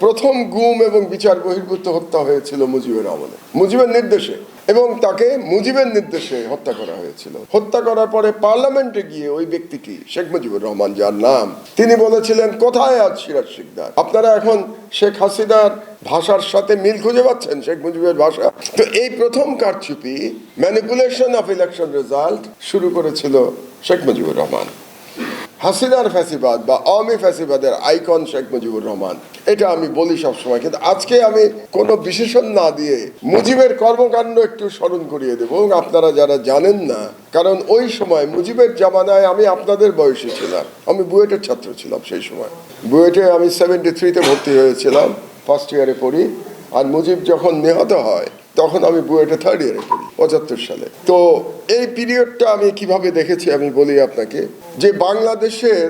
প্রথম গুম এবং বিচার বহির্ভূত হত্যা হয়েছিল মুজিবের আমলে। মুজিবের নির্দেশে এবং তাকে মুজিবের নির্দেশে হত্যা করা হয়েছিল। হত্যা করার পরে পার্লামেন্টে গিয়ে ওই ব্যক্তিটি, শেখ মুজিবুর রহমান, যার নাম, তিনি বলেছিলেন, কোথায় আজ সিরাজ শিকদার? আপনারা এখন শেখ হাসিনার ভাষার সাথে মিল খুঁজে পাচ্ছেন, শেখ মুজিবের ভাষা? তো এই প্রথম কারচুপি ম্যানিপুলেশন অফ ইলেকশন রেজাল্ট শুরু করেছিল শেখ মুজিবুর রহমান। হাসিনার ফ্যাসিবাদ বা আওয়ামী ফ্যাসিবাদের আইকন শেখ মুজিবুর রহমান, এটা আমি বলি সবসময়। কিন্তু আজকে আমি কোনো বিশেষণ না দিয়ে মুজিবের কর্মকাণ্ড একটু স্মরণ করিয়ে দেবো এবং আপনারা যারা জানেন না, কারণ ওই সময় মুজিবের জামানায় আমি আপনাদের বয়সী ছিলাম। আমি বুয়েটের ছাত্র ছিলাম সেই সময়। বুয়েটে আমি সেভেন্টি থ্রিতে ভর্তি হয়েছিলাম ফার্স্ট ইয়ারে পড়ি। আর মুজিব যখন নিহত হয়, তখন আমি বুয়েটে থার্ড ইয়ারে পড়ি, পঁচাত্তর সালে। তো এই পিরিয়ডটা আমি কীভাবে দেখেছি আমি বলি আপনাকে, যে বাংলাদেশের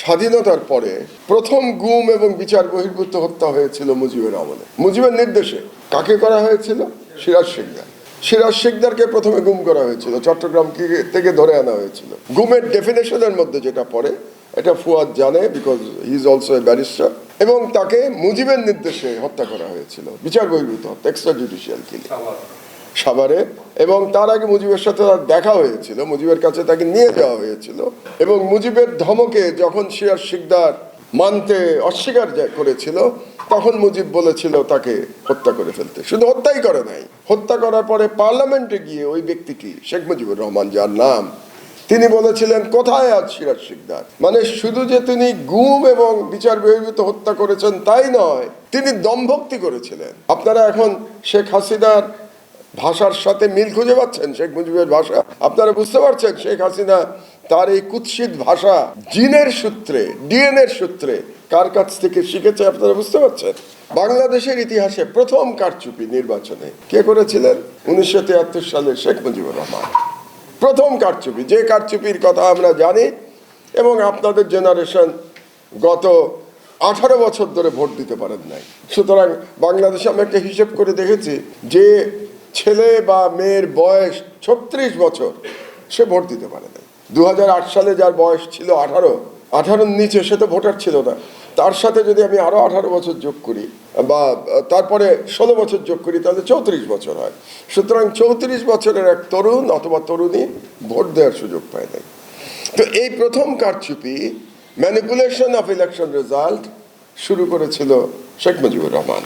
স্বাধীনতার পরে প্রথম গুম এবং বিচার বহির্ভূত হত্যা হয়েছিল মুজিবের আমলে। মুজিবের নির্দেশে কাকে করা হয়েছিল? সিরাজ শিকদার। সিরাজ শিকদারকে প্রথমে গুম করা হয়েছিল, চট্টগ্রাম থেকে ধরে আনা হয়েছিল। গুমের ডেফিনেশনের মধ্যে যেটা পড়ে, এটা ফুয়াদ জানে because he is also a barrister এবং তাকে মুজিবের নির্দেশে হত্যা করা হয়েছিল। বিচার বহির্ভূত হত্যা এক্সট্রা জুডিশিয়াল কিলিং সাভারে। এবং তার আগে মুজিবের সাথে তার দেখা হয়েছিল। মুজিবের কাছে তাকে নিয়ে যাওয়া হয়েছিল। এবং মুজিবের ধমকে যখন সিরাজ শিকদার মানতে অস্বীকার করেছিল তখন মুজিব বলেছিল তাকে হত্যা করে ফেলতে। শুধু হত্যাই করে নাই। হত্যা করার পরে পার্লামেন্টে গিয়ে ওই ব্যক্তিটি শেখ মুজিবুর রহমান যার নাম তিনি বলেছিলেন, কোথায় আজ সিরাজ শিকদার? মানে শুধু যে তিনি গুম এবং বিচার বহির্ভূত হত্যা করেছেন তাই নয়, তিনি দমভক্তি করেছিলেন। আপনারা এখন শেখ হাসিনার ভাষার সাথে মিল খুঁজে পাচ্ছেন, শেখ মুজিবের ভাষা? আপনারা বুঝতে পারছেন, শেখ হাসিনা তার এই কুৎসিত ভাষা জিনের সূত্রে, ডিএনএর সূত্রে কার কাছ থেকে শিখেছে আপনারা বুঝতে পারছেন? বাংলাদেশের ইতিহাসে প্রথম কারচুপি নির্বাচনে কে করেছিলেন? উনিশশো তিয়াত্তর সালে শেখ মুজিবুর রহমান। প্রথম কারচুপি, যে কারচুপির কথা আমরা জানি এবং আপনাদের জেনারেশন গত আঠারো বছর ধরে ভোট দিতে পারেন নাই। সুতরাং বাংলাদেশে আমি একটা হিসেব করে দেখেছি যে ছেলে বা মেয়ের বয়স ছত্রিশ বছর, সে ভোট দিতে পারে নাই। দু হাজার আট সালে যার বয়স ছিল আঠারো, আঠারোর নিচে সে তো ভোটার ছিল না। তার সাথে যদি আমি আরও আঠারো বছর যোগ করি, বা তারপরে ষোলো বছর যোগ করি, তাহলে চৌত্রিশ বছর হয়। সুতরাং চৌত্রিশ বছরের এক তরুণ অথবা তরুণী ভোট দেওয়ার সুযোগ পায় নাই। তো এই প্রথম কারচুপি ম্যানিপুলেশন অফ ইলেকশন রেজাল্ট শুরু করেছিল শেখ মুজিবুর রহমান।